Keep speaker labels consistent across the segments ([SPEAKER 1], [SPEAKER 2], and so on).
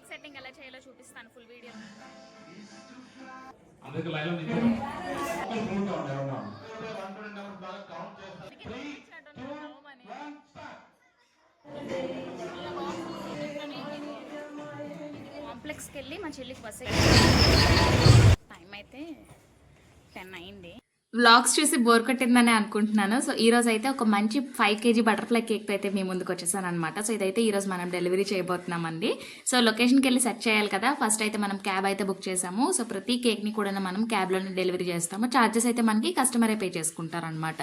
[SPEAKER 1] Cake setting ఎలా చేయాలో చూపిస్తాను ఫుల్ వీడియో. కాంప్లెక్స్కి వెళ్ళి మా చెల్లికి బస్ టైం అయితే టెన్ అయింది.
[SPEAKER 2] వ్లాగ్స్ చూసి బోర్ కొట్టిందని అనుకుంటున్నాను. సో ఈ రోజు అయితే ఒక మంచి ఫైవ్ కేజీ బటర్ఫ్లై కేక్ అయితే మీ ముందుకు వచ్చేసాను అనమాట సో ఇదైతే ఈ రోజు మనం డెలివరీ చేయబోతున్నామండి. సో లొకేషన్కి వెళ్ళి సెట్ చేయాలి కదా. ఫస్ట్ అయితే మనం క్యాబ్ అయితే బుక్ చేసాము. సో ప్రతి కేక్ని కూడా మనం క్యాబ్లోనే డెలివరీ చేస్తాము. చార్జెస్ అయితే మనకి కస్టమరే పే చేసుకుంటారనమాట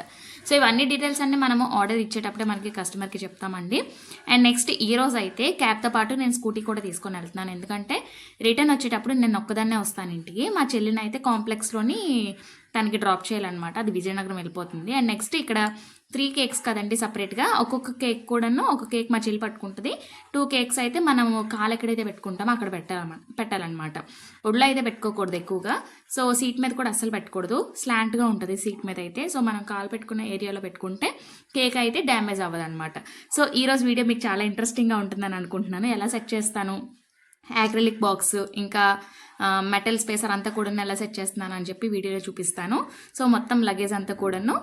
[SPEAKER 2] సో ఇవన్నీ డీటెయిల్స్ అన్ని మనము ఆర్డర్ ఇచ్చేటప్పుడే మనకి కస్టమర్కి చెప్తామండి. అండ్ నెక్స్ట్ ఈ రోజు అయితే క్యాబ్తో పాటు నేను స్కూటీ కూడా తీసుకొని వెళ్తున్నాను. ఎందుకంటే రిటర్న్ వచ్చేటప్పుడు నేను ఒక్కదాన్నే వస్తాను ఇంటికి. మా చెల్లిని అయితే కాంప్లెక్స్లోని తనకి డ్రాప్ చేయాలన్నమాట. అది విజయనగరం వెళ్ళిపోతుంది. అండ్ నెక్స్ట్ ఇక్కడ త్రీ కేక్స్ కదండి సపరేట్గా ఒక్కొక్క కేక్ కూడాను ఒక కేక్ మా చెల్లి పట్టుకుంటుంది. టూ కేక్స్ అయితే మనం కాలు ఎక్కడైతే పెట్టుకుంటామో అక్కడ పెట్టాలన్నమాట పెట్టాలన్నమాట. ఒళ్ళో అయితే పెట్టుకోకూడదు ఎక్కువగా. సో సీట్ మీద కూడా అస్సలు పెట్టకూడదు. స్లాంట్గా ఉంటుంది సీట్ మీద అయితే. సో మనం కాలు పెట్టుకున్న ఏరియాలో పెట్టుకుంటే కేక్ అయితే డ్యామేజ్ అవ్వదు అనమాట సో ఈరోజు వీడియో మీకు చాలా ఇంట్రెస్టింగ్గా ఉంటుందని అనుకుంటున్నాను. ఎలా సెట్ చేస్తాను? యాక్రిలిక్ బాక్స్ ఇంకా మెటల్ స్పేసర్ అంతా కూడా ఎలా సెట్ చేస్తున్నాను అని చెప్పి వీడియోలో చూపిస్తాను. సో మొత్తం లగేజ్ అంతా కూడాను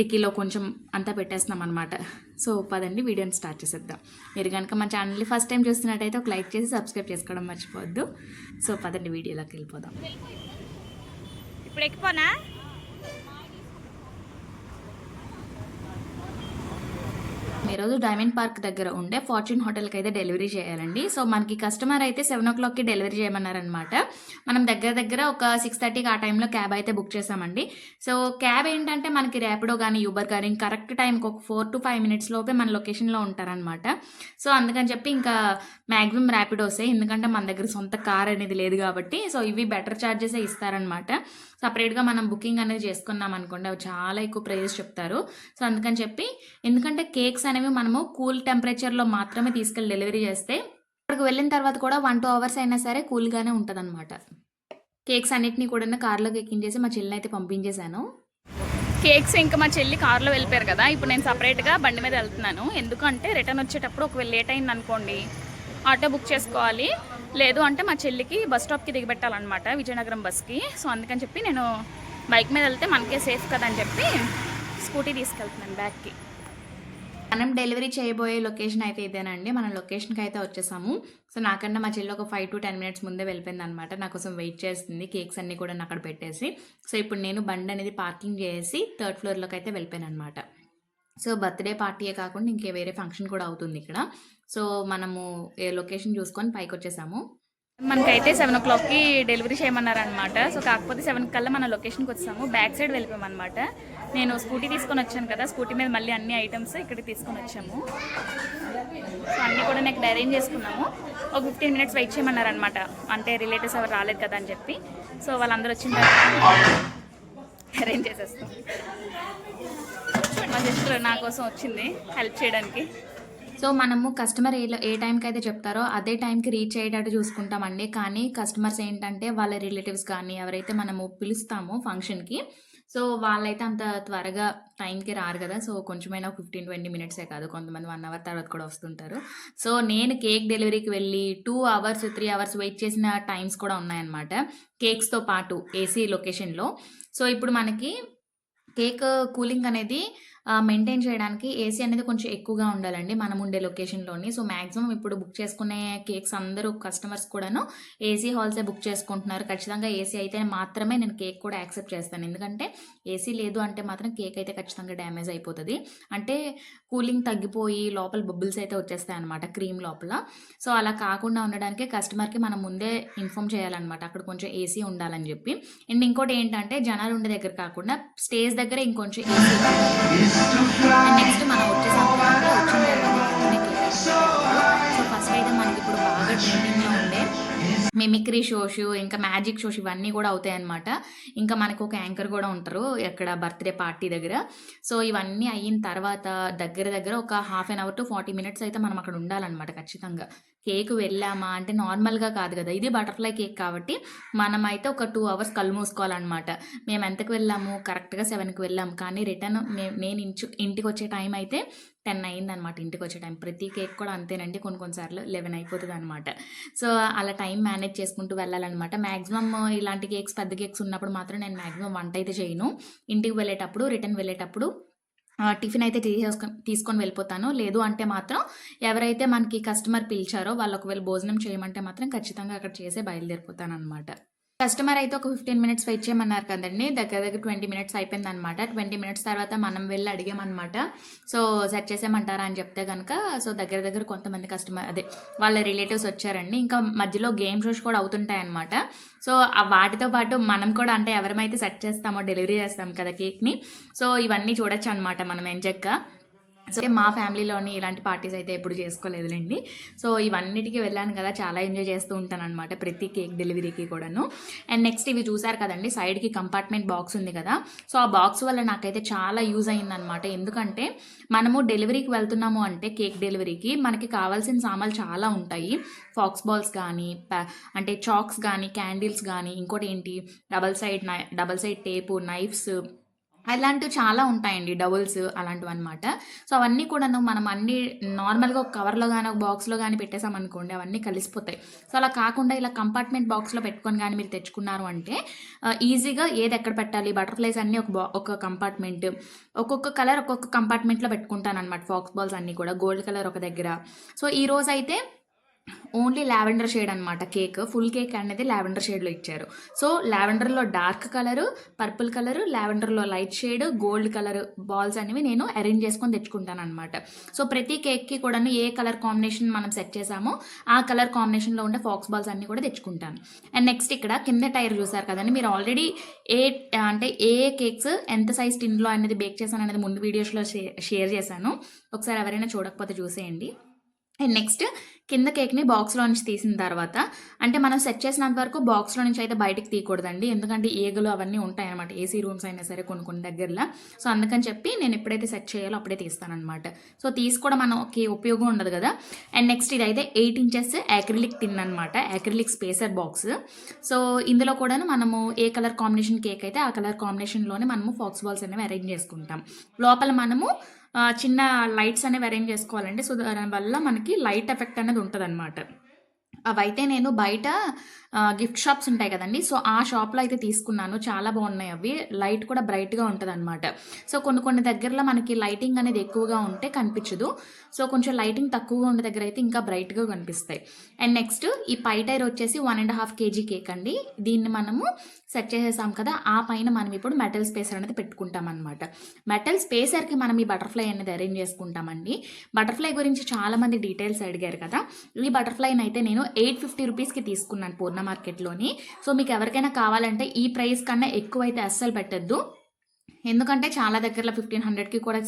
[SPEAKER 2] డిక్కీలో కొంచెం అంతా పెట్టేస్తున్నాం అనమాట సో పదండి వీడియోని స్టార్ట్ చేసేద్దాం. మీరు కనుక మా ఛానల్ని ఫస్ట్ టైం చూస్తున్నట్టయితే ఒక లైక్ చేసి సబ్స్క్రైబ్ చేసుకోవడం మర్చిపోవద్దు. సో పదండి వీడియోలోకి వెళ్ళిపోదాం.
[SPEAKER 1] ఇప్పుడు ఎక్కిపోనా?
[SPEAKER 2] ఈరోజు డైమండ్ పార్క్ దగ్గర ఉండే ఫార్చ్యూన్ హోటల్కి అయితే డెలివరీ చేయాలండి. సో మనకి కస్టమర్ అయితే సెవెన్ ఓ క్లాక్కి డెలివరీ చేయమన్నారనమాట మనం దగ్గర దగ్గర ఒక సిక్స్ థర్టీకి ఆ టైంలో క్యాబ్ అయితే బుక్ చేసామండి. సో క్యాబ్ ఏంటంటే మనకి ర్యాపిడో కానీ యూబర్ కానీ కరెక్ట్ టైంకి ఒక ఫోర్ టు ఫైవ్ మినిట్స్ లోపే మన లొకేషన్లో ఉంటారనమాట సో అందుకని చెప్పి ఇంకా మ్యాక్సిమం ర్యాపిడోసే. ఎందుకంటే మన దగ్గర సొంత కార్ అనేది లేదు కాబట్టి సో ఇవి బెటర్ ఛార్జెసే ఇస్తారనమాట సపరేట్గా మనం బుకింగ్ అనేది చేసుకున్నాం అనుకోండి అవి చాలా ఎక్కువ ప్రైజెస్ చెప్తారు. సో అందుకని చెప్పి ఎందుకంటే కేక్స్ అనేవి మనము కూల్ టెంపరేచర్లో మాత్రమే తీసుకెళ్ళి డెలివరీ చేస్తే అక్కడికి వెళ్ళిన తర్వాత కూడా వన్ టూ అవర్స్ అయినా సరే కూల్గానే ఉంటుంది అనమాట కేక్స్ అన్నిటినీ కూడా కార్లోకి ఎక్కించేసి మా చెల్లిని అయితే పంపించేశాను.
[SPEAKER 1] కేక్స్ ఇంకా మా చెల్లి కార్లో వెళ్ళిపోయారు కదా ఇప్పుడు నేను సపరేట్గా బండి మీద వెళ్తున్నాను. ఎందుకంటే రిటర్న్ వచ్చేటప్పుడు ఒకవేళ లేట్ అయింది అనుకోండి ఆటో బుక్ చేసుకోవాలి. లేదు అంటే మా చెల్లికి బస్ స్టాప్కి దిగబెట్టాలన్నమాట విజయనగరం బస్కి. సో అందుకని చెప్పి నేను బైక్ మీద వెళ్తే మనకే సేఫ్ కదా అని చెప్పి స్కూటీ తీసుకెళ్తున్నాను బ్యాగ్కి.
[SPEAKER 2] మనం డెలివరీ చేయబోయే లొకేషన్ అయితే ఇదేనండి. మన లొకేషన్కి అయితే వచ్చేసాము. సో నాకన్నా మా చెల్లి ఒక ఫైవ్ టు టెన్ మినిట్స్ ముందే వెళ్ళిపోయింది అనమాట నా కోసం వెయిట్ చేస్తుంది. కేక్స్ అన్నీ కూడా అక్కడ పెట్టేసి. సో ఇప్పుడు నేను బండి అనేది పార్కింగ్ చేసి థర్డ్ ఫ్లోర్లోకి అయితే వెళ్ళిపోయాను అనమాట సో బర్త్డే పార్టీయే కాకుండా ఇంకే వేరే ఫంక్షన్ కూడా అవుతుంది ఇక్కడ. సో మనము ఏ లొకేషన్ చూసుకొని పైకి వచ్చేసాము
[SPEAKER 1] మనకైతే సెవెన్ ఓ క్లాక్కి డెలివరీ చేయమన్నారనమాట సో కాకపోతే సెవెన్ కల్లా మన లొకేషన్కి వచ్చాము బ్యాక్ సైడ్ వెళ్ళిపోయామన్నమాట. నేను స్కూటీ తీసుకొని వచ్చాను కదా స్కూటీ మీద మళ్ళీ అన్ని ఐటమ్స్ ఇక్కడ తీసుకొని వచ్చాము. సో అన్నీ కూడా నాకు అరేంజ్ చేసుకున్నాము. ఒక ఫిఫ్టీన్ మినిట్స్ వెయిట్ చేయమన్నారనమాట అంటే రిలేటివ్స్ ఎవరు రాలేదు కదా అని చెప్పి. సో వాళ్ళందరూ వచ్చిన తర్వాత అరేంజ్ చేసేస్తాం. మా సిస్టర్ నా కోసం వచ్చింది హెల్ప్ చేయడానికి.
[SPEAKER 2] సో మనము కస్టమర్ ఏ ఏ టైంకి అయితే చెప్తారో అదే టైంకి రీచ్ అయ్యేటట్టు చూసుకుంటామండి. కానీ కస్టమర్స్ ఏంటంటే వాళ్ళ రిలేటివ్స్ కానీ ఎవరైతే మనము పిలుస్తామో ఫంక్షన్కి సో వాళ్ళైతే అంత త్వరగా టైంకి రారు కదా. సో కొంచెమైనా ఫిఫ్టీన్ ట్వంటీ మినిట్సే కాదు. కొంతమంది వన్ అవర్ తర్వాత కూడా వస్తుంటారు. సో నేను కేక్ డెలివరీకి వెళ్ళి two hours three hours wait చేసిన టైమ్స్ కూడా ఉన్నాయన్నమాట. కేక్స్తో పాటు ఏసీ లొకేషన్లో సో ఇప్పుడు మనకి కేక్ కూలింగ్ అనేది మెయింటైన్ చేయడానికి ఏసీ అనేది కొంచెం ఎక్కువగా ఉండాలండి మనం ఉండే లొకేషన్లోని సో మ్యాక్సిమం ఇప్పుడు బుక్ చేసుకునే కేక్స్ అందరూ కస్టమర్స్ కూడాను ఏసీ హాల్సే బుక్ చేసుకుంటున్నారు. ఖచ్చితంగా ఏసీ అయితే మాత్రమే నేను కేక్ కూడా యాక్సెప్ట్ చేస్తాను. ఎందుకంటే ఏసీ లేదు అంటే మాత్రం కేక్ అయితే ఖచ్చితంగా డ్యామేజ్ అయిపోతుంది. అంటే కూలింగ్ తగ్గిపోయి లోపల బబుల్స్ అయితే వచ్చేస్తాయి అనమాట క్రీమ్ లోపల. సో అలా కాకుండా ఉండడానికి కస్టమర్కి మనం ముందే ఇన్ఫామ్ చేయాలన్నమాట. అక్కడ కొంచెం ఏసీ ఉండాలని చెప్పి. అండ్ ఇంకోటి ఏంటంటే జనాలు ఉండే దగ్గర కాకుండా స్టేజ్ దగ్గర ఇంకొంచెం ఏసీ మిమిక్రీ షోస్ ఇంకా మ్యాజిక్ షోస్ ఇవన్నీ కూడా అవుతాయన్నమాట. ఇంకా మనకు ఒక యాంకర్ కూడా ఉంటారు ఎక్కడ బర్త్డే పార్టీ దగ్గర. సో ఇవన్నీ అయిన తర్వాత దగ్గర దగ్గర ఒక half an hour to forty minutes అయితే మనం అక్కడ ఉండాలన్నమాట ఖచ్చితంగా. కేక్ వెళ్ళామా అంటే నార్మల్గా కాదు కదా ఇది బటర్ఫ్లై కేక్ కాబట్టి మనం అయితే ఒక టూ అవర్స్ కళ్ళు మూసుకోవాలన్నమాట. మేము ఎంతకు వెళ్ళాము? కరెక్ట్గా సెవెన్కి వెళ్ళాము. కానీ రిటర్న్ నేను ఇంచు ఇంటికి వచ్చే టైం అయితే టెన్ అయిందనమాట ఇంటికి వచ్చే టైం. ప్రతి కేక్ కూడా అంతేనండి కొన్ని కొన్నిసార్లు లెవెన్ అయిపోతుంది అనమాట సో అలా టైం మేనేజ్ చేసుకుంటూ వెళ్ళాలన్నమాట. మ్యాక్సిమం ఇలాంటి కేక్స్ పెద్ద కేక్స్ ఉన్నప్పుడు మాత్రం నేను మ్యాక్సిమం వంట అయితే చేయను. ఇంటికి వెళ్ళేటప్పుడు రిటర్న్ వెళ్ళేటప్పుడు టిఫిన్ అయితే తీసేసుకొని తీసుకొని వెళ్ళిపోతాను. లేదు అంటే మాత్రం ఎవరైతే మనకి కస్టమర్ పిలిచారో వాళ్ళు ఒకవేళ భోజనం చేయమంటే మాత్రం ఖచ్చితంగా అక్కడ చేసే బయలుదేరిపోతాను అనమాట కస్టమర్ అయితే ఒక ఫిఫ్టీన్ మినిట్స్ వెయిట్ చేయమన్నారు కదండి. దగ్గర దగ్గర ట్వంటీ మినిట్స్ అయిపోయింది అనమాట ట్వంటీ మినిట్స్ తర్వాత మనం వెళ్ళి అడిగామన్నమాట. సో సెట్ చేసేయమంటారా అని చెప్తే కనుక సో దగ్గర దగ్గర కొంతమంది కస్టమర్ అదే వాళ్ళ రిలేటివ్స్ వచ్చారండి. ఇంకా మధ్యలో గేమ్ షోస్ కూడా అవుతుంటాయి అనమాట సో ఆ వాటితో పాటు మనం కూడా అంటే ఎవరమైతే సెట్ చేస్తామో డెలివరీ చేస్తాం కదా కేక్ని. సో ఇవన్నీ చూడొచ్చు అనమాట మనం ఎంచక్క సో మా ఫ్యామిలీలోని ఇలాంటి పార్టీస్ అయితే ఎప్పుడు చేసుకోలేదులేండి. సో ఇవన్నిటికీ వెళ్ళాను కదా చాలా ఎంజాయ్ చేస్తూ ఉంటాను అనమాట ప్రతి కేక్ డెలివరీకి కూడాను. అండ్ నెక్స్ట్ ఇవి చూసారు కదండి సైడ్కి కంపార్ట్మెంట్ బాక్స్ ఉంది కదా. సో ఆ బాక్స్ వల్ల నాకైతే చాలా యూజ్ అయిందనమాట ఎందుకంటే మనము డెలివరీకి వెళ్తున్నాము అంటే కేక్ డెలివరీకి మనకి కావాల్సిన సామాన్లు చాలా ఉంటాయి. ఫాక్స్ బాల్స్ కానీ అంటే చాక్స్ కానీ క్యాండిల్స్ కానీ ఇంకోటి ఏంటి డబల్ సైడ్ నై డబల్ సైడ్ టేపు నైఫ్స్ అలాంటివి చాలా ఉంటాయండి డబుల్స్ అలాంటివి అనమాట సో అవన్నీ కూడాను మనం అన్ని నార్మల్గా ఒక కవర్లో కానీ ఒక బాక్స్లో కానీ పెట్టేసామనుకోండి అవన్నీ కలిసిపోతాయి. సో అలా కాకుండా ఇలా కంపార్ట్మెంట్ బాక్స్లో పెట్టుకొని కానీ మీరు తెచ్చుకున్నారు అంటే ఈజీగా ఏది ఎక్కడ పెట్టాలి? బటర్ఫ్లైస్ అన్నీ ఒక బా ఒక కంపార్ట్మెంట్ ఒక్కొక్క కలర్ ఒక్కొక్క కంపార్ట్మెంట్లో పెట్టుకుంటాను అనమాట ఫాక్స్ బాల్స్ అన్నీ కూడా గోల్డ్ కలర్ ఒక దగ్గర. సో ఈ రోజు అయితే ఓన్లీ లావెండర్ షేడ్ అనమాట కేక్. ఫుల్ కేక్ అనేది లావెండర్ షేడ్లో ఇచ్చారు. సో లావెండర్లో dark colour purple colour లావెండర్లో light shade gold colour balls అనేవి నేను అరేంజ్ చేసుకొని తెచ్చుకుంటాను అనమాట సో ప్రతి కేక్కి కూడాను ఏ కలర్ కాంబినేషన్ మనం సెట్ చేసామో ఆ కలర్ కాంబినేషన్లో ఉండే ఫాక్స్ బాల్స్ అన్నీ కూడా తెచ్చుకుంటాను. అండ్ నెక్స్ట్ ఇక్కడ కింద టైర్ చూసారు కదండి మీరు ఆల్రెడీ ఏ అంటే ఏ కేక్స్ ఎంత సైజ్ టిన్లో అనేది బేక్ చేశాను అనేది ముందు వీడియోస్లో షేర్ చేశాను. ఒకసారి ఎవరైనా చూడకపోతే చూసేయండి. అండ్ నెక్స్ట్ కింద కేక్ని బాక్స్లో నుంచి తీసిన తర్వాత అంటే మనం సెట్ చేసినంత వరకు బాక్స్లో నుంచి అయితే బయటకు తీయకూడదండి. ఎందుకంటే ఈగలు అవన్నీ ఉంటాయి అనమాట ఏసీ రూమ్స్ అయినా సరే కొన్ని కొన్ని దగ్గరలో. సో అందుకని చెప్పి నేను ఎప్పుడైతే సెట్ చేయాలో అప్పుడే తీస్తానమాట సో తీసుకోవడం మనకి ఉపయోగం ఉండదు కదా. అండ్ నెక్స్ట్ ఇదైతే ఎయిట్ ఇంచెస్ యాక్రిలిక్ తిన్ అనమాట యాక్రిలిక్ స్పేసర్ బాక్స్ సో ఇందులో కూడా మనము ఏ కలర్ కాంబినేషన్ కేక్ అయితే ఆ కలర్ కాంబినేషన్లోనే మనము ఫాక్స్ బాల్స్ అనేవి అరేంజ్ చేసుకుంటాం. లోపల మనము చిన్న లైట్స్ అనేవి అరేంజ్ చేసుకోవాలండి. సో దానివల్ల మనకి లైట్ ఎఫెక్ట్ అనేది ఉంటుంది అవైతే నేను బయట గిఫ్ట్ షాప్స్ ఉంటాయి కదండి. సో ఆ షాప్లో అయితే తీసుకున్నాను. చాలా బాగున్నాయి అవి. లైట్ కూడా బ్రైట్గా ఉంటుంది అనమాట సో కొన్ని కొన్ని దగ్గరలో మనకి లైటింగ్ అనేది ఎక్కువగా ఉంటే కనిపించదు. సో కొంచెం లైటింగ్ తక్కువగా ఉండే దగ్గర అయితే ఇంకా బ్రైట్గా కనిపిస్తాయి. అండ్ నెక్స్ట్ ఈ పై టైర్ వచ్చేసి one and half KG cake అండి. దీన్ని మనము సెట్ చేసేసాం కదా ఆ పైన మనం ఇప్పుడు మెటల్ స్పేసర్ అనేది పెట్టుకుంటాం అనమాట మెటల్ స్పేసర్కి మనం ఈ బటర్ఫ్లై అనేది అరేంజ్ చేసుకుంటామండి. బటర్ఫ్లై గురించి చాలా మంది డీటెయిల్స్ అడిగారు కదా. ఈ బటర్ఫ్లైని అయితే నేను ఎయిట్ ఫిఫ్టీ రూపీస్కి తీసుకున్నాను పూర్ణ మార్కెట్లోని సో మీకు ఎవరికైనా కావాలంటే ఈ ప్రైస్ కన్నా ఎక్కువ అయితే అస్సలు పెట్టద్దు. ఎందుకంటే చాలా దగ్గరలో ఫిఫ్టీన్ హండ్రెడ్కి కూడా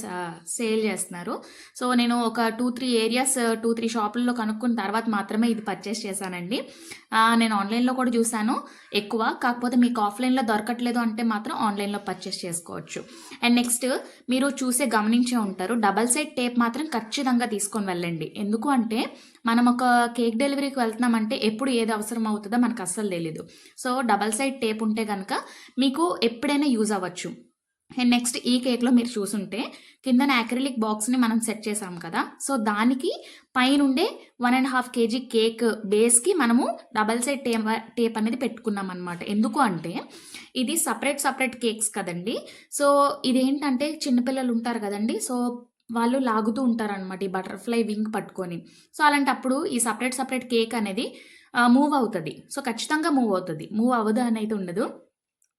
[SPEAKER 2] సేల్ చేస్తున్నారు. సో నేను ఒక two three areas two three షాపుల్లో కనుక్కున్న తర్వాత మాత్రమే ఇది పర్చేస్ చేశానండి. నేను ఆన్లైన్లో కూడా చూశాను. ఎక్కువ కాకపోతే మీకు ఆఫ్లైన్లో దొరకట్లేదు అంటే మాత్రం ఆన్లైన్లో పర్చేస్ చేసుకోవచ్చు. అండ్ నెక్స్ట్ మీరు చూసే గమనించే ఉంటారు డబల్ సైడ్ టేప్ మాత్రం ఖచ్చితంగా తీసుకొని వెళ్ళండి. ఎందుకు అంటే మనం ఒక కేక్ డెలివరీకి వెళ్తున్నామంటే ఎప్పుడు ఏది అవసరం అవుతుందో మనకు అస్సలు తెలీదు. సో డబల్ సైడ్ టేప్ ఉంటే కనుక మీకు ఎప్పుడైనా యూజ్ అవ్వచ్చు. అండ్ నెక్స్ట్ ఈ కేక్లో మీరు చూసుంటే కిందన యాక్రిలిక్ బాక్స్ని మనం సెట్ చేసాం కదా. సో దానికి పైనుండే one and half KG cake బేస్కి మనము డబల్ సైడ్ టేప్ టేప్ అనేది పెట్టుకున్నాం అనమాట ఎందుకు అంటే ఇది సపరేట్ సపరేట్ కేక్స్ కదండి. సో ఇదేంటంటే చిన్నపిల్లలు ఉంటారు కదండి. సో వాళ్ళు లాగుతూ ఉంటారనమాట ఈ బటర్ఫ్లై వింగ్ పట్టుకొని. సో అలాంటప్పుడు ఈ సపరేట్ సపరేట్ కేక్ అనేది మూవ్ అవుతుంది. సో ఖచ్చితంగా మూవ్ అవుతుంది. మూవ్ అవ్వదు అని అయితే ఉండదు.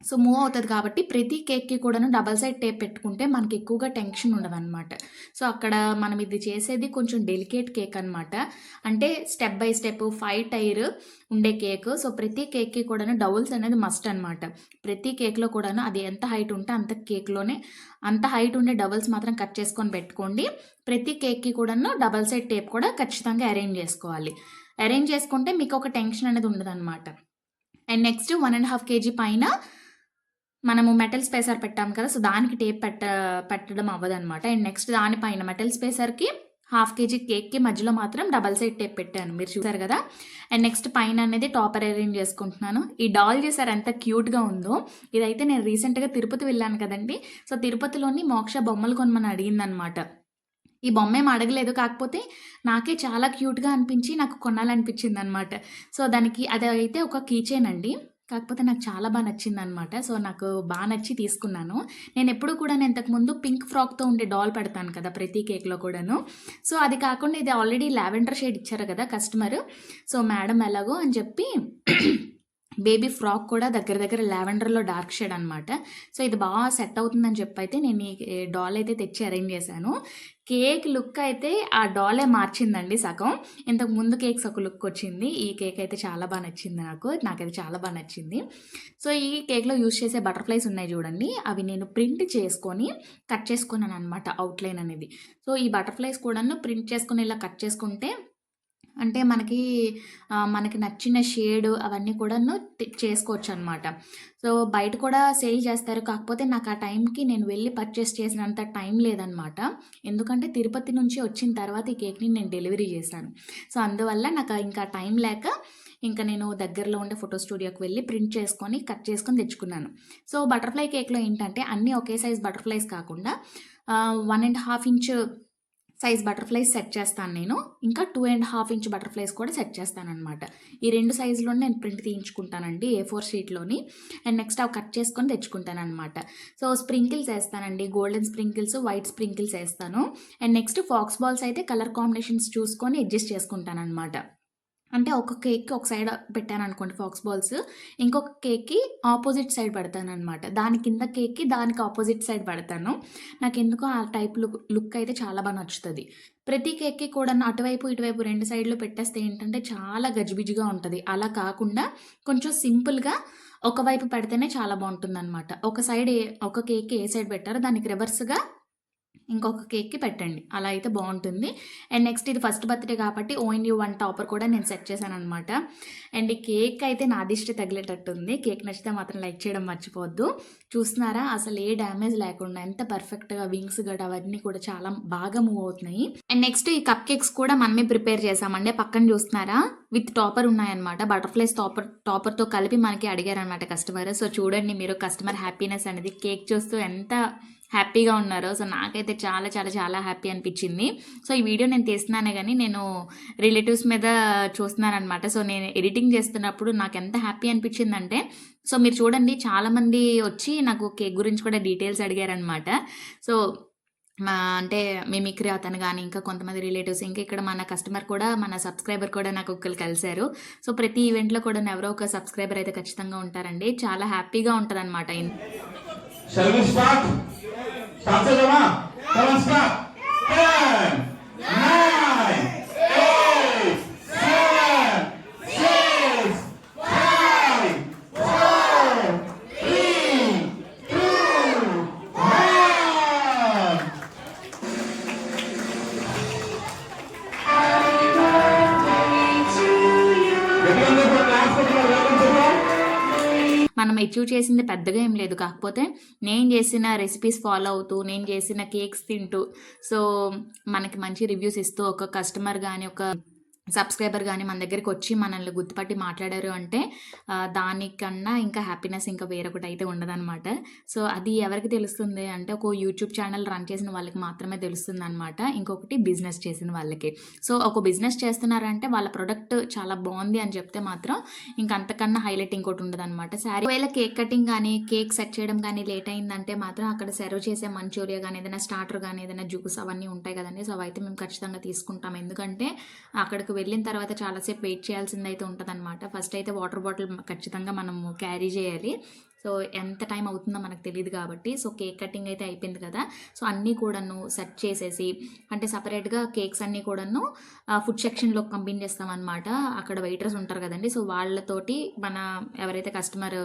[SPEAKER 2] సో మూవ్ అవుతుంది కాబట్టి ప్రతి కేక్కి కూడాను డబల్ సైడ్ టేప్ పెట్టుకుంటే మనకి ఎక్కువగా టెన్షన్ ఉండదు అనమాట సో అక్కడ మనం ఇది చేసేది కొంచెం డెలికేట్ కేక్ అనమాట అంటే step by step five tier ఉండే కేక్. సో ప్రతి కేక్కి కూడాను డబుల్స్ అనేది మస్ట్ అనమాట ప్రతి కేక్లో కూడాను అది ఎంత హైట్ ఉంటే అంత కేక్లోనే అంత హైట్ ఉండే డబుల్స్ మాత్రం కట్ చేసుకొని పెట్టుకోండి. ప్రతి కేక్కి కూడాను డబల్ సైడ్ టేప్ కూడా ఖచ్చితంగా అరేంజ్ చేసుకోవాలి. అరేంజ్ చేసుకుంటే మీకు ఒక టెన్షన్ అనేది ఉండదు అనమాట and next one and half KG పైన మనము మెటల్ స్పేసర్ పెట్టాము కదా సో దానికి టేప్ పెట్ట పెట్టడం అవ్వదు అనమాట అండ్ నెక్స్ట్ దానిపైన మెటల్ స్పేసర్కి హాఫ్ కేజీ కేక్కి మధ్యలో మాత్రం డబల్ సైడ్ టేప్ పెట్టాను. మీరు చూసారు కదా? అండ్ నెక్స్ట్ పైన అనేది టాపర్ అరేంజ్ చేసుకుంటున్నాను. ఈ డాల్ చేశారు ఎంత క్యూట్గా ఉందో ఇదైతే నేను రీసెంట్గా తిరుపతి వెళ్ళాను కదండి. సో తిరుపతిలోని మోక్ష బొమ్మలు కొనమని అడిగిందనమాట ఈ బొమ్మ ఏం అడగలేదు కాకపోతే నాకే చాలా క్యూట్గా అనిపించి నాకు కొనాలనిపించింది అనమాట సో దానికి అది అయితే ఒక కీచైన్ అండి. కాకపోతే నాకు చాలా బాగా నచ్చింది అనమాట సో నాకు బాగా నచ్చి తీసుకున్నాను. నేను ఎప్పుడు కూడా నేను ఇంతకుముందు పింక్ ఫ్రాక్తో ఉండే డాల్ పెడతాను కదా ప్రతి కేక్లో కూడాను. సో అది కాకుండా ఇది ఆల్రెడీ లావెండర్ షేడ్ ఇచ్చారు కదా కస్టమర్. సో మేడం ఎలాగో అని చెప్పి బేబీ ఫ్రాక్ కూడా దగ్గర దగ్గర లావెండర్లో డార్క్ షేడ్ అనమాట సో ఇది బాగా సెట్ అవుతుందని చెప్పి అయితే నేను ఈ డాల్ అయితే తెచ్చి అరేంజ్ చేశాను. కేక్ లుక్ అయితే ఆ డాలే మార్చిందండి సగం. ఇంతకు ముందు కేక్స్ ఒక లుక్ వచ్చింది. ఈ కేక్ అయితే చాలా బాగా నచ్చింది నాకు. నాకైతే చాలా బాగా నచ్చింది. సో ఈ కేక్లో యూజ్ చేసే బటర్ఫ్లైస్ ఉన్నాయి చూడండి. అవి నేను ప్రింట్ చేసుకొని కట్ చేసుకున్నాను అనమాట అవుట్లైన్ అనేది. సో ఈ బటర్ఫ్లైస్ కూడాను ప్రింట్ చేసుకుని ఇలా కట్ చేసుకుంటే అంటే మనకి మనకి నచ్చిన షేడ్ అవన్నీ కూడాను చేసుకోవచ్చు అనమాట సో బయట కూడా సేల్ చేస్తారు. కాకపోతే నాకు ఆ టైంకి నేను వెళ్ళి పర్చేస్ చేసినంత టైం లేదనమాట. ఎందుకంటే తిరుపతి నుంచి వచ్చిన తర్వాత ఈ కేక్ని నేను డెలివరీ చేశాను. సో అందువల్ల నాకు ఇంకా టైం లేక ఇంకా నేను దగ్గరలో ఉండే ఫోటో స్టూడియోకి వెళ్ళి ప్రింట్ చేసుకొని కట్ చేసుకొని తెచ్చుకున్నాను. సో బటర్ఫ్లై కేక్లో ఏంటంటే అన్నీ ఒకే సైజ్ బటర్ఫ్లైస్ కాకుండా one and half inch size butterflies set చేస్తాను నేను. ఇంకా two and half inch butterflies కూడా సెట్ చేస్తాను అనమాట ఈ రెండు సైజులో నేను ప్రింట్ తీయించుకుంటానండి ఏ ఫోర్ షీట్లోని అండ్ నెక్స్ట్ అవి కట్ చేసుకొని తెచ్చుకుంటాను అనమాట సో స్ప్రింకిల్స్ వేస్తానండి. గోల్డెన్ స్ప్రింకిల్స్ వైట్ స్ప్రింకిల్స్ వేస్తాను. అండ్ నెక్స్ట్ ఫాక్స్ బాల్స్ అయితే కలర్ కాంబినేషన్స్ చూసుకొని అడ్జస్ట్ చేసుకుంటాను అనమాట అంటే ఒక కేక్కి ఒక సైడ్ పెట్టాను అనుకోండి ఫాక్స్ బాల్స్ ఇంకొక కేక్కి ఆపోజిట్ సైడ్ పెడతాను అనమాట దాని కింద కేక్కి దానికి ఆపోజిట్ సైడ్ పెడతాను. నాకు ఎందుకో ఆ టైప్ లుక్ లుక్ అయితే చాలా బాగా నచ్చుతుంది. ప్రతి కేక్కి కూడా అటువైపు ఇటువైపు రెండు సైడ్లు పెట్టేస్తే ఏంటంటే చాలా గజిబిజిగా ఉంటుంది. అలా కాకుండా కొంచెం సింపుల్గా ఒకవైపు పెడితేనే చాలా బాగుంటుంది అనమాట ఒక సైడ్ ఏ ఒక కేక్కి ఏ సైడ్ పెట్టారో దానికి రివర్స్గా ఇంకొక కేక్కి పెట్టండి. అలా అయితే బాగుంటుంది. అండ్ నెక్స్ట్ ఇది ఫస్ట్ బర్త్డే కాబట్టి ఓఎన్ యూ వన్ టాపర్ కూడా నేను సెట్ చేశాను అనమాట అండ్ ఈ కేక్ అయితే నా దిష్టి తగిలేటట్టు ఉంది కేక్ నచ్చితే మాత్రం లైక్ చేయడం మర్చిపోవద్దు. చూస్తున్నారా? అసలు ఏ డ్యామేజ్ లేకుండా ఎంత పర్ఫెక్ట్గా వింగ్స్ గట్ అవన్నీ కూడా చాలా బాగా మూవ్ అవుతున్నాయి. అండ్ నెక్స్ట్ ఈ కప్ కేక్స్ కూడా మనమే ప్రిపేర్ చేసామండి పక్కన చూస్తున్నారా? విత్ టాపర్ ఉన్నాయన్నమాట. బటర్ఫ్లైస్ టాపర్ టాపర్తో కలిపి మనకి అడిగారనమాట కస్టమర్. సో చూడండి మీరు కస్టమర్ హ్యాపీనెస్ అనేది కేక్ చూస్తూ ఎంత హ్యాపీగా ఉన్నారు. సో నాకైతే చాలా చాలా చాలా హ్యాపీ అనిపించింది. సో ఈ వీడియో నేను తీస్తున్నానే కానీ నేను రిలేటివ్స్ మీద చూస్తున్నాను అనమాట సో నేను ఎడిటింగ్ చేస్తున్నప్పుడు నాకు ఎంత హ్యాపీ అనిపించిందంటే సో మీరు చూడండి చాలామంది వచ్చి నాకు కేక్ గురించి కూడా డీటెయిల్స్ అడిగారనమాట సో మా అంటే మిమిక్రీ అతను కానీ ఇంకా కొంతమంది రిలేటివ్స్ ఇంకా ఇక్కడ మన కస్టమర్ కూడా మన సబ్స్క్రైబర్ కూడా నాకు ఒకరు కలిశారు. సో ప్రతి ఈవెంట్లో కూడా ఎవరో ఒక సబ్స్క్రైబర్ అయితే ఖచ్చితంగా ఉంటారండి. చాలా హ్యాపీగా ఉంటుంది అనమాట
[SPEAKER 3] সাতশো জমা।
[SPEAKER 2] সেভেন అచీవ్ చేసింది పెద్దగా ఏం లేదు. కాకపోతే నేను చేసిన రెసిపీస్ ఫాలో అవుతూ నేను చేసిన కేక్స్ తింటూ సో మనకి మంచి రివ్యూస్ ఇస్తూ ఒక కస్టమర్ కానీ ఒక సబ్స్క్రైబర్ కానీ మన దగ్గరికి వచ్చి మనల్ని గుర్తుపట్టి మాట్లాడారు అంటే దానికన్నా ఇంకా హ్యాపీనెస్ ఇంకా వేరొకటి అయితే ఉండదన్నమాట. సో అది ఎవరికి తెలుస్తుంది అంటే ఒక యూట్యూబ్ ఛానల్ రన్ చేసిన వాళ్ళకి మాత్రమే తెలుస్తుంది అనమాట ఇంకొకటి బిజినెస్ చేసిన వాళ్ళకి. సో ఒక బిజినెస్ చేస్తున్నారంటే వాళ్ళ ప్రొడక్ట్ చాలా బాగుంది అని చెప్తే మాత్రం ఇంకా అంతకన్నా హైలైట్ ఇంకోటి ఉండదు అనమాట సారీ ఒకవేళ కేక్ కటింగ్ కానీ కేక్ సెట్ చేయడం కానీ లేట్ అయిందంటే మాత్రం అక్కడ సర్వ్ చేసే మంచూరియా కానీ ఏదైనా స్టార్టర్ కానీ ఏదైనా జ్యూస్ అవన్నీ ఉంటాయి కదండి. సో అవైతే మేము ఖచ్చితంగా తీసుకుంటాం. ఎందుకంటే అక్కడికి వెళ్ళిన తర్వాత చాలాసేపు వెయిట్ చేయాల్సింది అయితే ఉంటుంది ఫస్ట్ అయితే వాటర్ బాటిల్ ఖచ్చితంగా మనము క్యారీ చేయాలి. సో ఎంత టైం అవుతుందో మనకు తెలియదు కాబట్టి సో కేక్ కటింగ్ అయితే అయిపోయింది కదా. సో అన్నీ కూడాను సెట్ చేసేసి అంటే సపరేట్గా కేక్స్ అన్నీ కూడాను ఫుడ్ సెక్షన్లో కంపెనీ చేస్తామన్నమాట అక్కడ వెయిటర్స్ ఉంటారు కదండి. సో వాళ్ళతోటి మన ఎవరైతే కస్టమర్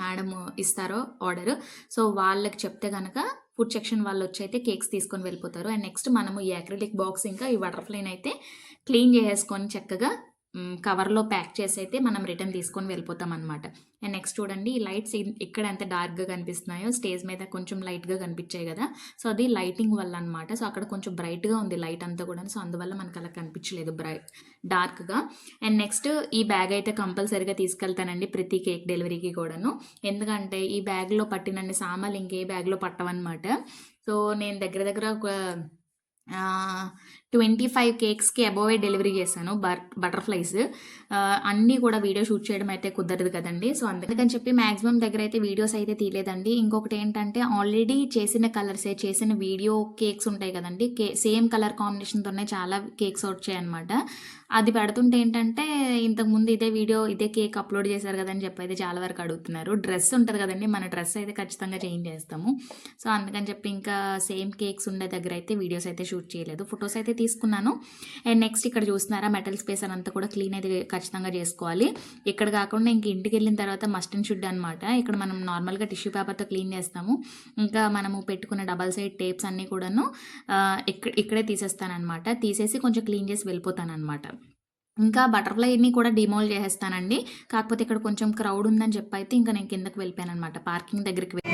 [SPEAKER 2] మేడం ఇస్తారో ఆర్డర్ సో వాళ్ళకి చెప్తే కనుక ఫుడ్ సెక్షన్ వాళ్ళు వచ్చి అయితే కేక్స్ తీసుకొని వెళ్ళిపోతారు. అండ్ నెక్స్ట్ మనము ఈ అక్రిలిక్ బాక్స్ ఇంకా ఈ బటర్ఫ్లైన్ అయితే క్లీన్ చేసేసుకొని చక్కగా కవర్లో ప్యాక్ చేసి అయితే మనం రిటర్న్ తీసుకొని వెళ్ళిపోతాం అనమాట అండ్ నెక్స్ట్ చూడండి ఈ లైట్స్ ఇక్కడ ఎంత డార్క్గా కనిపిస్తున్నాయో స్టేజ్ మీద కొంచెం లైట్గా కనిపించాయి కదా. సో అది లైటింగ్ వల్ల అనమాట సో అక్కడ కొంచెం బ్రైట్గా ఉంది లైట్ అంతా కూడా సో అందువల్ల మనకు అలా కనిపించలేదు బ్రైట్ డార్క్గా. అండ్ నెక్స్ట్ ఈ బ్యాగ్ అయితే కంపల్సరీగా తీసుకెళ్తానండి ప్రతి కేక్ డెలివరీకి కూడాను. ఎందుకంటే ఈ బ్యాగ్లో పట్టినన్ని సామాన్లు ఇంకే బ్యాగ్లో పట్టవన్నమాట. సో నేను దగ్గర దగ్గర ఒక ట్వంటీ ఫైవ్ కేక్స్కి అబోవే డెలివరీ చేశాను బర్ బటర్ఫ్లైస్. అన్నీ కూడా వీడియో షూట్ చేయడం అయితే కుదరదు కదండి. సో అందుకని చెప్పి మ్యాక్సిమం దగ్గర అయితే వీడియోస్ అయితే తీయలేదండి. ఇంకొకటి ఏంటంటే ఆల్రెడీ చేసిన కలర్సే చేసిన వీడియో కేక్స్ ఉంటాయి కదండి. కే సేమ్ కలర్ కాంబినేషన్తోనే చాలా కేక్స్ వచ్చాయి అనమాట అది పెడుతుంటే ఏంటంటే ఇంతకుముందు ఇదే వీడియో ఇదే కేక్ అప్లోడ్ చేశారు కదని చెప్పి అయితే చాలా వరకు అడుగుతున్నారు. డ్రెస్ ఉంటుంది కదండి మన డ్రెస్ అయితే ఖచ్చితంగా చేంజ్ చేస్తాము. సో అందుకని చెప్పి ఇంకా సేమ్ కేక్స్ ఉండే దగ్గర అయితే వీడియోస్ అయితే షూట్ చేయలేదు. ఫొటోస్ అయితే తీసుకున్నాను. అండ్ నెక్స్ట్ ఇక్కడ చూస్తున్నారా మెటల్ స్పేస్ అంతా కూడా క్లీన్ అయితే ఖచ్చితంగా చేసుకోవాలి. ఇక్కడ కాకుండా ఇంక ఇంటికి వెళ్ళిన తర్వాత మస్ట్ అండ్ షుడ్ అనమాట ఇక్కడ మనం నార్మల్గా టిష్యూ పేపర్తో క్లీన్ చేస్తాము. ఇంకా మనము పెట్టుకున్న డబల్ సైడ్ టేప్స్ అన్నీ కూడాను ఇక్కడ ఇక్కడే తీసేస్తానమాట తీసేసి కొంచెం క్లీన్ చేసి వెళ్ళిపోతానమాట ఇంకా బటర్ఫ్లైని కూడా డిమోల్ చేసేస్తానండి. కాకపోతే ఇక్కడ కొంచెం క్రౌడ్ ఉందని చెప్పి అయితే ఇంకా నేను కిందకి వెళ్ళిపోయాను అనమాట పార్కింగ్ దగ్గరికి వెళ్ళి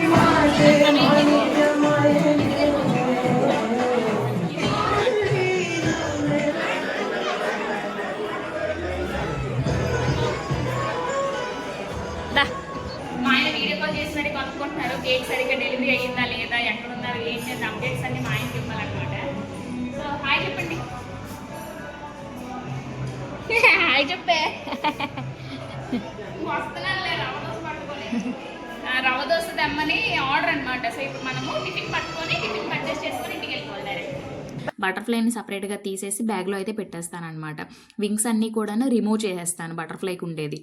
[SPEAKER 2] బటర్ఫ్లైని సపరేట్గా తీసేసి బ్యాగ్లో అయితే పెట్టేస్తాను అనమాట వింగ్స్ అన్నీ కూడాను రిమూవ్ చేసేస్తాను బటర్ఫ్లైకి ఉండేది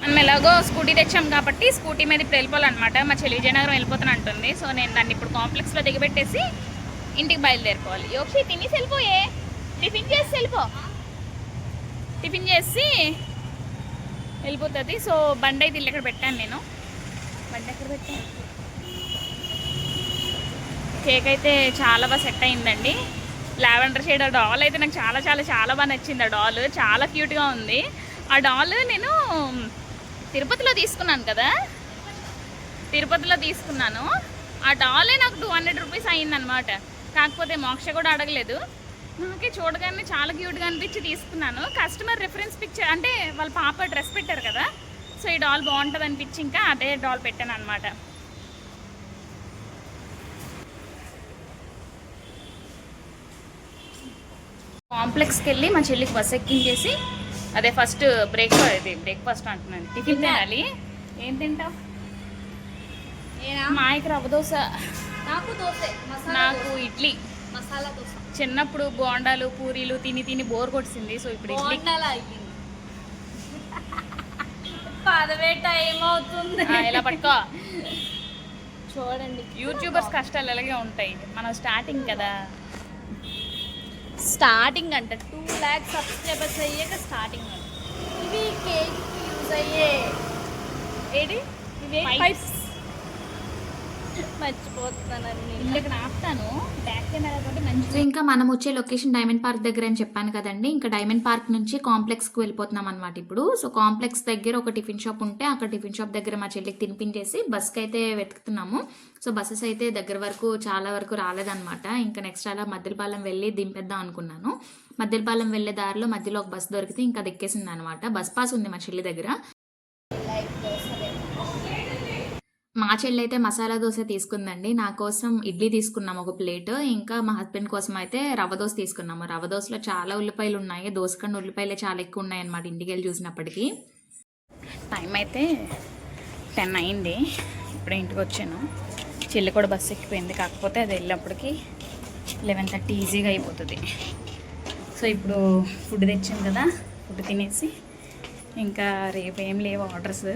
[SPEAKER 1] మనం ఎలాగో స్కూటీ తెచ్చాం కాబట్టి స్కూటీ మీద ఇప్పుడు వెళ్ళిపోవాలన్నమాట. మా చెల్లి విజయనగరం వెళ్ళిపోతాను అంటుంది. సో నేను దాన్ని ఇప్పుడు కాంప్లెక్స్లో దిగబెట్టేసి ఇంటికి బయలుదేరిపోవాలి యోక్షి తినేసి వెళ్ళిపోయే టిఫిన్ చేసి వెళ్ళిపో. టిఫిన్ చేసి వెళ్ళిపోతుంది. సో బండి అయితే ఇల్లు ఇక్కడ పెట్టాను నేను. బండి ఎక్కడ పెట్టాను? కేక్ అయితే చాలా బాగా సెట్ అయిందండి. లావెండర్ షేడ్ ఆ డాల్ అయితే నాకు చాలా చాలా చాలా బాగా నచ్చింది ఆ డాల్. చాలా క్యూట్గా ఉంది. ఆ డాల్ నేను తిరుపతిలో తీసుకున్నాను కదా? తిరుపతిలో తీసుకున్నాను. ఆ డాలే నాకు టూ హండ్రెడ్ రూపీస్ అయిందనమాట కాకపోతే మోక్ష కూడా అడగలేదు. నాకే చూడగానే చాలా క్యూట్గా అనిపించి తీసుకున్నాను. కస్టమర్ రిఫరెన్స్ పిక్చర్ అంటే వాళ్ళ పాప డ్రెస్ పెట్టారు కదా? సో ఈ డాల్ బాగుంటుంది అనిపించి ఇంకా అదే డాల్ పెట్టాను అనమాట కాంప్లెక్స్కి వెళ్ళి మా చెల్లికి బస్ ఎక్కించేసి అదే ఫస్ట్ బ్రేక్ ఇది బ్రేక్ఫాస్ట్ అంటున్నాను టిఫిన్ తినాలి. ఏం తింటావు? మా ఆయనకి రవ్వ దోశ.
[SPEAKER 4] నాకు దోశ
[SPEAKER 1] నాకు ఇడ్లీ.
[SPEAKER 4] మసాలా దోశ.
[SPEAKER 1] చిన్నప్పుడు బోండాలు పూరీలు తిని తిని బోర్ కొట్టింది సో ఇప్పుడు ఇడ్లీ.
[SPEAKER 4] పదవే టైం అవుతుంది
[SPEAKER 1] ఇలా పట్టుకో.
[SPEAKER 4] చూడండి.
[SPEAKER 1] యూట్యూబర్స్ కష్టాలు ఎలాగే ఉంటాయి. మనం స్టార్టింగ్ కదా.
[SPEAKER 4] స్టార్టింగ్ అంట. టూ ల్యాక్స్ సబ్స్క్రైబర్స్ అయ్యాక స్టార్టింగ్ అంట. ఇవి కేక్ యూజ్ అయ్యే
[SPEAKER 1] ఏడి
[SPEAKER 4] ఇవి. పైప్స్ మర్చిపోతున్నానండి
[SPEAKER 1] ఇల్లు ఇక్కడ ఆపుతాను బ్యాక్ కెమెరా తోటి
[SPEAKER 2] సో ఇంకా మనం వచ్చే లొకేషన్ డైమండ్ పార్క్ దగ్గర అని చెప్పాను కదండి. ఇంకా డైమండ్ పార్క్ నుంచి కాంప్లెక్స్కి వెళ్ళిపోతున్నాం అనమాట ఇప్పుడు. సో కాంప్లెక్స్ దగ్గర ఒక టిఫిన్ షాప్ ఉంటే అక్కడ టిఫిన్ షాప్ దగ్గర మా చెల్లికి తినిపించేసి బస్కి అయితే వెతుకుతున్నాము. సో బస్సెస్ అయితే దగ్గర వరకు చాలా వరకు రాలేదన్నమాట. ఇంకా నెక్స్ట్ అలా మద్దెలపాలెం వెళ్ళి దింపేద్దాం అనుకున్నాను. మద్దెలపాలెం వెళ్ళే దారిలో మధ్యలో ఒక బస్ దొరికితే ఇంకా దెక్కేసింది అనమాట బస్ పాస్ ఉంది మా చెల్లి దగ్గర
[SPEAKER 4] లైక్ దోశలే
[SPEAKER 2] మా చెల్లి అయితే మసాలా దోశ తీసుకుందండి. నా కోసం ఇడ్లీ తీసుకున్నాం ఒక ప్లేట్. ఇంకా మా హస్బెండ్ కోసం అయితే రవ్వ దోశ తీసుకున్నాము. రవ్వ దోశలో చాలా ఉల్లిపాయలు ఉన్నాయి. దోశ కన్నా ఉల్లిపాయలే చాలా ఎక్కువ ఉన్నాయి అనమాట ఇంటికి వెళ్ళి చూసినప్పటికీ.
[SPEAKER 1] టైం అయితే టెన్ అయింది. ఇప్పుడే ఇంటికి వచ్చాను. చెల్లి కూడా బస్సు ఎక్కిపోయింది. కాకపోతే అది వెళ్ళినప్పటికి లెవెన్ థర్టీ ఈజీగా అయిపోతుంది. సో ఇప్పుడు ఫుడ్ తెచ్చాను కదా. ఫుడ్ తినేసి ఇంకా రేపు ఏం లేవు ఆర్డర్స్.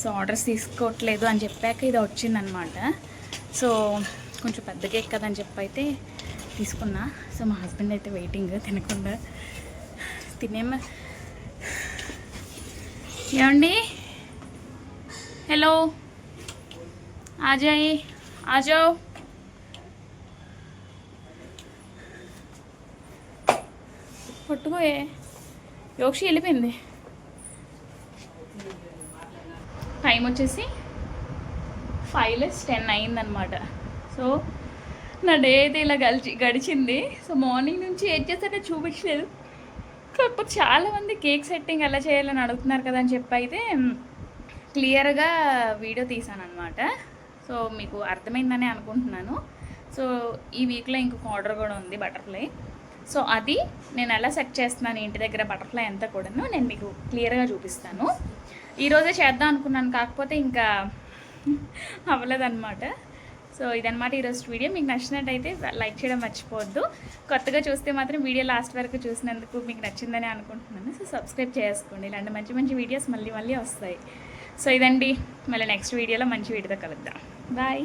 [SPEAKER 1] సో ఆర్డర్స్ తీసుకోవట్లేదు అని చెప్పాక ఇది వచ్చిందనమాట. సో కొంచెం పెద్ద కేక్ కదని చెప్పి అయితే తీసుకున్నా. సో మా హస్బెండ్ అయితే వెయిటింగ్ తినకుండా తినేమో ఏమండి? హలో? ఆజాయి? ఆజావ్? పట్టుకోయే యోక్షి వెళ్ళిపోయింది. టైం వచ్చేసి ఫైవ్ లెస్ టెన్ అయిందనమాట సో నా డే అయితే ఇలా గడిచి గడిచింది. సో మార్నింగ్ నుంచి ఏం చేస్తే చూపించలేదు. కాకపోతే చాలామంది కేక్ సెట్టింగ్ ఎలా చేయాలని అడుగుతున్నారు కదా అని చెప్పి అయితే క్లియర్గా వీడియో తీసాను అనమాట సో మీకు అర్థమైందని అనుకుంటున్నాను.
[SPEAKER 2] సో ఈ వీక్లో ఇంకొక ఆర్డర్ కూడా ఉంది బటర్ఫ్లై సో అది నేను ఎలా సెట్ చేస్తున్నాను ఇంటి దగ్గర బటర్ఫ్లై అంతా కూడాను నేను మీకు క్లియర్గా చూపిస్తాను. ఈరోజే చేద్దాం అనుకున్నాను కాకపోతే ఇంకా అవ్వలేదన్నమాట. సో ఇదన్నమాట ఈరోజు వీడియో. మీకు నచ్చినట్టయితే లైక్ చేయడం మర్చిపోవద్దు. కొత్తగా చూస్తే మాత్రం వీడియో లాస్ట్ వరకు చూసినందుకు మీకు నచ్చిందని అనుకుంటున్నాను. సో సబ్స్క్రైబ్ చేసుకోండి. ఇలాంటి మంచి మంచి వీడియోస్ మళ్ళీ మళ్ళీ వస్తాయి. సో ఇదండి. మళ్ళీ నెక్స్ట్ వీడియోలో మంచి వీడియోతో కలుద్దాం. బాయ్.